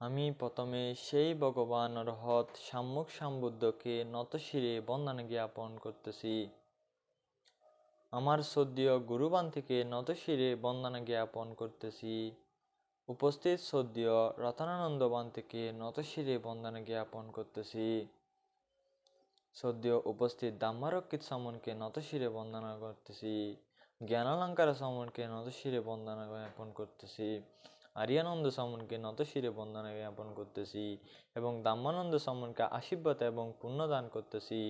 আমি প্রথমে সেই ভগবান অরহৎ সম্মুখ সম্বুদ্ধকে নতশিরে বন্দনা জ্ঞাপন করতেছি। আমার সদ্যীয় গুরুবান থেকে নতশিরে বন্দনা জ্ঞাপন করতেছি। উপস্থিত সদ্যীয় রতনানন্দবান থেকে নতশিরে বন্দনা জ্ঞাপন করতেছি। সদ্য উপস্থিত দাম্মারক্ষিত সমনকে নতশিরে বন্দনা করতেছি। জ্ঞানালঙ্কার সমনকে নতশিরে বন্দনা জ্ঞাপন করতেছি। আরিয়ানন্দ সমনকে নতশিরে বন্দনা জ্ঞাপন করতেছি এবং দাম্মানন্দ সমনকে আশীর্বাদ এবং পুণ্যদান করতেছি।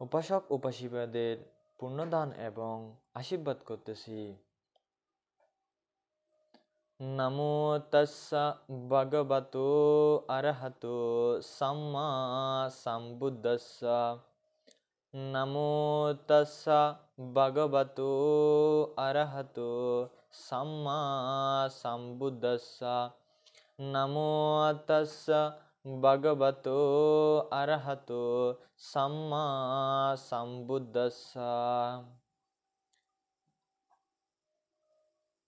উপাসক উপাসিকাদের পুণ্যদান এবং আশীর্বাদ করতেছি। নমো তস্স ভগবতো অরহতো সম্মা সম্বুদ্ধস্স নমো তস্সা ভগবতো অরহতো সাম্মা সাম্বুদ্দস্সা নমো তস্সা ভগবতো অরহতো সাম্মা সাম্বুদ্দস্সা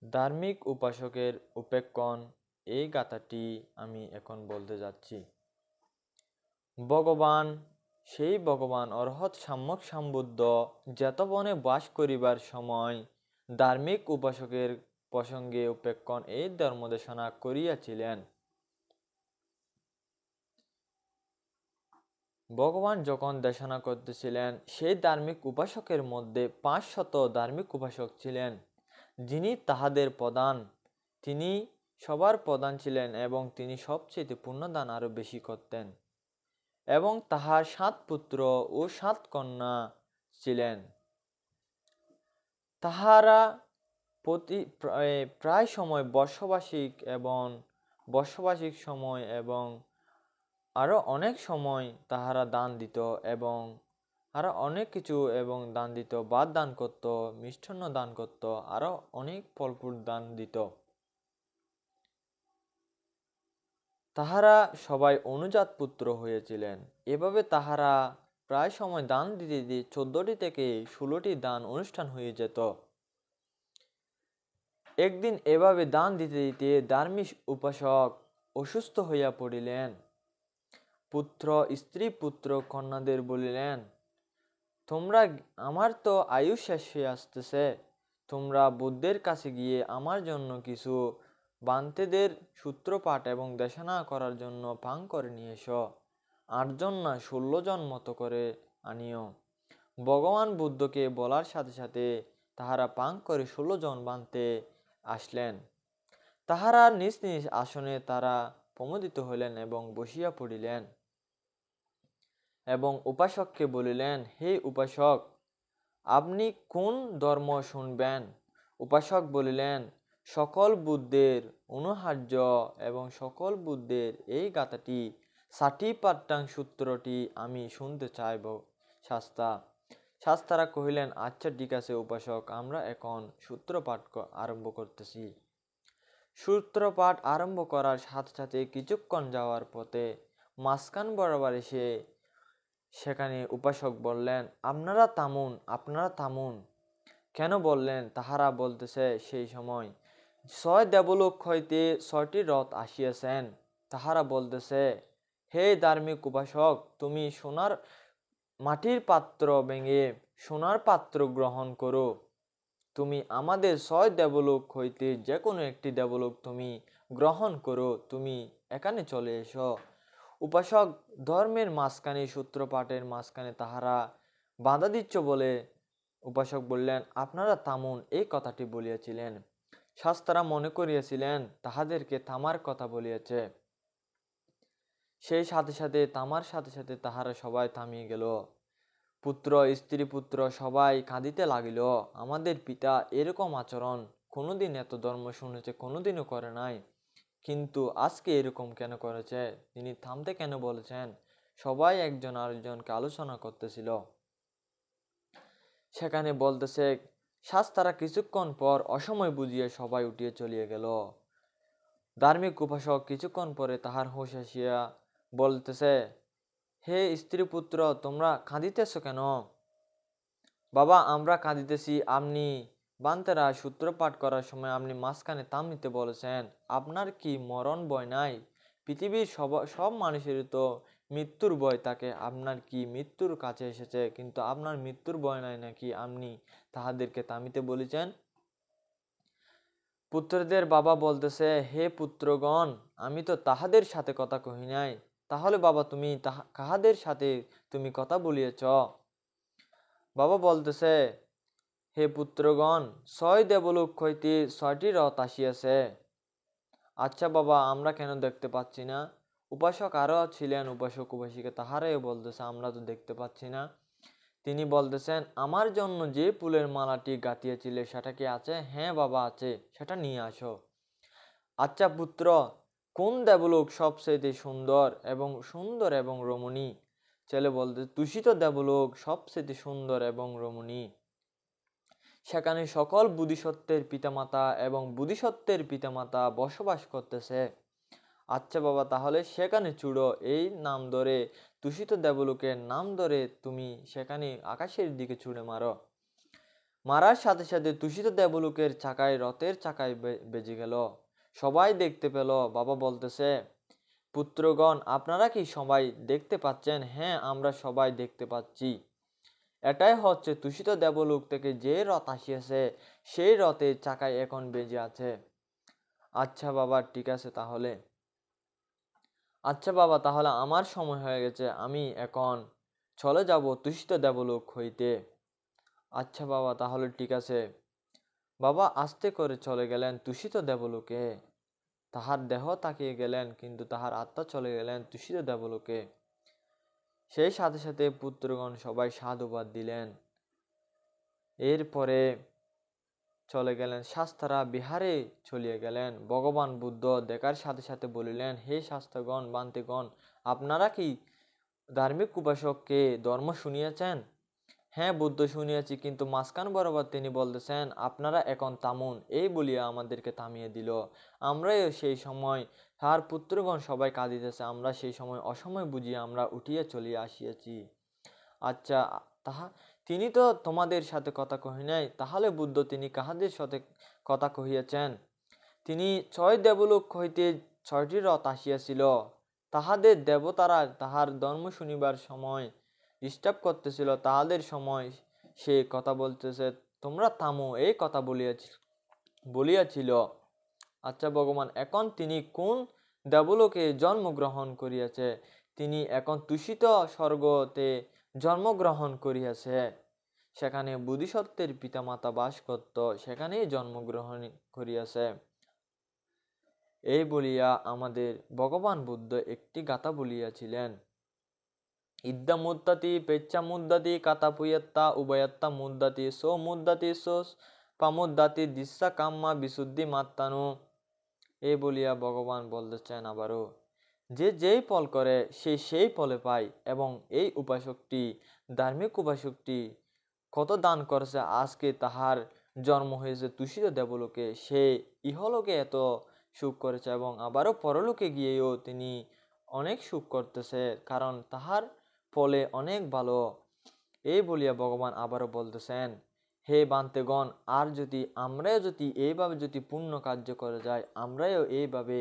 ধার্মিক উপাসকের উপেক্ষণ এই গাথাটি আমি এখন বলতে যাচ্ছি। ভগবান সেই ভগবান অর্হৎ সাম্যক সাম্বুদ্ধ যেতবনে বাস করিবার সময় ধার্মিক উপাসকের প্রসঙ্গে উপেক্ষণ এই ধর্মদেশনা করিয়াছিলেন। ভগবান যখন দেশনা করতেছিলেন, সেই ধার্মিক উপাসকের মধ্যে পাঁচ শত ধার্মিক উপাসক ছিলেন, যিনি তাহাদের প্রধান। তিনি সবার প্রধান ছিলেন এবং তিনি সবচেয়ে পুণ্যদান আরও বেশি করতেন। এবং তাহার সাত পুত্র ও সাত কন্যা ছিলেন। তাহারা প্রতি প্রায় সময় বর্ষবাসিক এবং বর্ষবাসিক সময় এবং আরও অনেক সময় তাহারা দান দিত এবং আরও অনেক কিছু এবং দান দিত। বাদ দান করত, মিষ্টান্ন দান করত আরও অনেক ফলফুল দান দিত। তাহারা সবাই অনুজাত পুত্র হয়েছিলেন। এভাবে তাহারা প্রায় সময় দান দিতে দিতে চোদ্দটি থেকে ষোলোটি দান অনুষ্ঠান হয়ে যেত। একদিন এভাবে দান দিতে দিতে ধার্মিক উপাসক অসুস্থ হইয়া পড়িলেন। পুত্র, স্ত্রী পুত্র, কন্যাদের বলিলেন, তোমরা আমার তো আয়ু শেষ হয়ে আসতেছে। তোমরা বুদ্ধের কাছে গিয়ে আমার জন্য কিছু বান্তেদের সূত্রপাঠ এবং দেশনা করার জন্য পাং করে নিয়ে এসো। আটজন না ষোলো জন মতো করে আনিও। ভগবান বুদ্ধকে বলার সাথে সাথে তাহারা পাং করে ষোলো জন বানতে আসলেন। তাহারা নিজ নিজ আসনে তারা প্রমোদিত হইলেন এবং বসিয়া পড়িলেন এবং উপাসককে বলিলেন, হে উপাসক, আপনি কোন ধর্ম শুনবেন? উপাসক বলিলেন সকল বুদ্ধের অনুহার্য এবং সকল বুদ্ধের এই গাথাটি ষাটি পাট্টাং সূত্রটি আমি শুনতে চাইব। শাস্তা, শাস্তারা কহিলেন আচ্ছা ঠিক আছে, উপাসক, আমরা এখন সূত্রপাঠ আরম্ভ করতেছি। সূত্রপাঠ আরম্ভ করার সাথে সাথে কিছুক্ষণ যাওয়ার পথে মাঝখান বরাবর এসে সেখানে উপাসক বললেন, আপনারা থামুন আপনারা থামুন। কেন বললেন? তাহারা বলতেছে, সেই সময় ছয় দেবলোক হইতে ছয়টি রথ আসিয়াছেন। তাহারা বলতেছে, হে ধার্মিক উপাসক, তুমি সোনার মাটির পাত্র ভেঙে সোনার পাত্র গ্রহণ করো। তুমি আমাদের ছয় দেবলোক হইতে যে কোনো একটি দেবলোক তুমি গ্রহণ করো। তুমি এখানে চলে এসো। উপাসক ধর্মের মাঝখানে সূত্রপাঠের মাঝখানে তাহারা বাধা দিচ্ছ বলে উপাসক বললেন, আপনারা তামুন এই কথাটি বলিয়াছিলেন। শাস্তারা মনে করিয়াছিলেন, তাহাদেরকে থামার কথা বলিয়াছে। সেই সাথে সাথে, তামার সাথে সাথে তাহারা সবাই থামিয়ে গেল। পুত্র, স্ত্রী পুত্র সবাই কাঁদিতে লাগিল। আমাদের পিতা এরকম আচরণ কোনোদিন এত ধর্ম শুনেছে, কোনোদিনও করে নাই। কিন্তু আজকে এরকম কেন করেছে? তিনি থামতে কেন বলেছেন? সবাই একজন আরেকজনকে আলোচনা করতেছিল। সেখানে বলতেছে শাস্তারা কিছুক্ষণ পর অসময় বুঝিয়ে সবাই উঠিয়ে চলিয়ে গেল। ধার্মিক উপাসক কিছুক্ষণ পরে তাহার হুঁশ আসিয়া বলতেছে, হে স্ত্রী পুত্র তোমরা কাঁদিতেছ কেন? বাবা, আমরা কাঁদিতেছি। আপনি বান্তেরা সূত্র পাঠ করার সময় আপনি মাঝখানে তাম নিতে বলেছেন। আপনার কি মরণ বয় নাই? পৃথিবীর সব সব মানুষেরই তো মৃত্যুর ভয় তাকে, আপনার কি মৃত্যুর কাছে এসেছে? কিন্তু আপনার মৃত্যুর ভয় নাই নাকি আপনি তাহাদেরকে থামিতে বলেছেন? পুত্রদের বাবা বলতেছে, হে পুত্রগণ, আমি তো তাহাদের সাথে কথা কহি নাই। তাহলে বাবা, তুমি কাহাদের সাথে তুমি কথা বলিয়েছ? বাবা বলতেছে, হে পুত্রগণ, ছয় দেবলোক হইতে ছয়টি রথ আসিয়াছে। আচ্ছা বাবা, আমরা কেন দেখতে পাচ্ছি না? উপাসক আরও ছিলেন উপাসক উপাসিকা, তাহারাই বলতেছে, আমরা তো দেখতে পাচ্ছি না। তিনি বলতেছেন, আমার জন্য যে ফুলের মালাটি গাঁথিয়েছিলে, সেটা কি আছে? হ্যাঁ বাবা, আছে, সেটা নিয়ে আসো। আচ্ছা পুত্র, কোন দেবলোক সবচেয়ে সুন্দর এবং সুন্দর এবং রমণী? ছেলে বলতে, তুষিত দেবলোক সবচেয়ে সুন্দর এবং রমণী। সেখানে সকল বুদ্ধিসত্ত্বের পিতামাতা এবং বুদ্ধিসত্ত্বের পিতামাতা বসবাস করতেছে। আচ্ছা বাবা, তাহলে সেখানে চুড়ো। এই নাম ধরে, দূষিত দেবলোকের নাম ধরে তুমি সেখানে আকাশের দিকে ছুড়ে মারো। মারার সাথে সাথে দূষিত দেবলোকের চাকায়, রথের চাকায় বেজে গেল। সবাই দেখতে পেল, বাবা বলতেছে, পুত্রগণ, আপনারা কি সবাই দেখতে পাচ্ছেন? হ্যাঁ আমরা সবাই দেখতে পাচ্ছি। এটাই হচ্ছে তুষিত দেবলোক থেকে যে রথ আসিয়াছে, সেই রথের চাকায় এখন বেজে আছে। আচ্ছা বাবা, ঠিক আছে তাহলে। আচ্ছা বাবা, তাহলে আমার সময় হয়ে গেছে, আমি এখন চলে যাব তুষিত দেবলোক হইতে। আচ্ছা বাবা, তাহলে ঠিক আছে। বাবা আস্তে করে চলে গেলেন তুষিত দেবলোকে। তাহার দেহ তাকিয়ে গেলেন, কিন্তু তাহার আত্মা চলে গেলেন তুষিত দেবলোকে। সেই সাথে সাথে পুত্রগণ সবাই সাধুবাদ দিলেন। এরপরে চলে গেলেন, শাস্তারা বিহারে চলিয়ে গেলেন। ভগবান বুদ্ধ দেখার সাথে সাথে বলিলেন, হে শাস্ত্রগণ বান্তিগণ, আপনারা কি ধার্মিক উপাসককে ধর্ম শুনিয়েছেন? হ্যাঁ বুদ্ধ শুনিয়াছি, কিন্তু মাঝখান বরাবর তিনি বলতেছেন, আপনারা এখন তামুন। এই বলিয়া আমাদেরকে থামিয়ে দিল। আমরাই সেই সময় তার পুত্রগণ সবাই কাঁদিতেছে, আমরা সেই সময় অসময় বুঝিয়ে আমরা উঠিয়া চলিয়া আসিয়াছি। আচ্ছা তাহা তিনি তো তোমাদের সাথে কথা কহি নাই, তাহলে বুদ্ধ তিনি কাহাদের সাথে কথা কহিয়াছেন? তিনি ছয় দেবলোক হইতে ছয়টি রথ আসিয়াছিল, তাহাদের দেবতারা তাহার ধর্ম শুনিবার সময় ডিস্টার্ব করতেছিল, তাহাদের সময় সে কথা বলতেছে, তোমরা থামো, এই কথা বলিয়াছিল বলিয়াছিল। আচ্ছা ভগবান, এখন তিনি কোন দেবলোকে জন্মগ্রহণ করিয়াছে? তিনি এখন তুষিত স্বর্গতে জন্মগ্রহণ করিয়াছে। সেখানে বুদ্ধিসত্ত্বের পিতামাতা বাস করত, সেখানেই জন্মগ্রহণ করিয়াছে। এই বলিয়া আমাদের ভগবান বুদ্ধ একটি গাথা বলিয়াছিলেন ইদ্দা মুদ্দাতি পেচ্চা মুদ্দাতি কাতা পুয়ত্তা উভয়ত্তা মুদ্দাতি সো মুদ্দাতি সো পামুদ্দাতি দিশা কাম্মা বিশুদ্ধি মাত্তানু। এই বলিয়া ভগবান বলতেছেন আবারও যে যেই ফল করে, সে সেই ফলে পায় এবং এই উপাসকটি, ধার্মিক উপাসকটি কত দান করেছে, আজকে তাহার জন্ম হয়েছে তুষিত দেবলোকে, সে ইহলোকে এত সুখ করেছে এবং আবারও পরলোকে গিয়েও তিনি অনেক সুখ করতেছে, কারণ তাহার ফলে অনেক ভালো। এই বলিয়া ভগবান আবারও বলতেছেন, হে বান্তেগণ, আর যদি আমরাও যদি এইভাবে যদি পূর্ণ কার্য করে যাই, আমরাও এইভাবে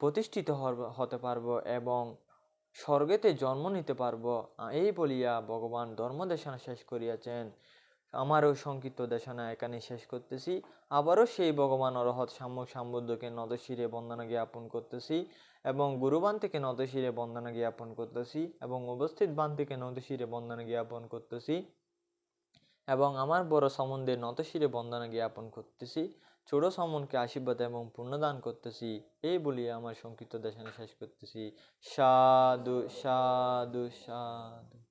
প্রতিষ্ঠিত হতে পারব এবং স্বর্গেতে জন্ম নিতে পারব। এই বলিয়া ভগবান ধর্মদেশনা শেষ করিয়াছেন। আমারও সংক্ষিপ্ত দেশনা এখানে শেষ করতেছি। আবারও সেই ভগবান অরহৎ সাম্য সাম্বুদ্ধকে নদশিরে বন্দনা জ্ঞাপন করতেছি এবং গুরুবান থেকে নদশিরে বন্দনা জ্ঞাপন করতেছি এবং উপস্থিত বান থেকে নদশিরে বন্দনা জ্ঞাপন করতেছি এবং আমার বড় সম্বন্ধে নতশিরে বন্দনা জ্ঞাপন করতেছি। ছোট সমনকে আশীর্বাদ এবং পুণ্যদান করতেছি। এই বলিয়া আমার সংক্ষিপ্ত দেশানে শেষ করতেছি। সাধু সাধু সাধু।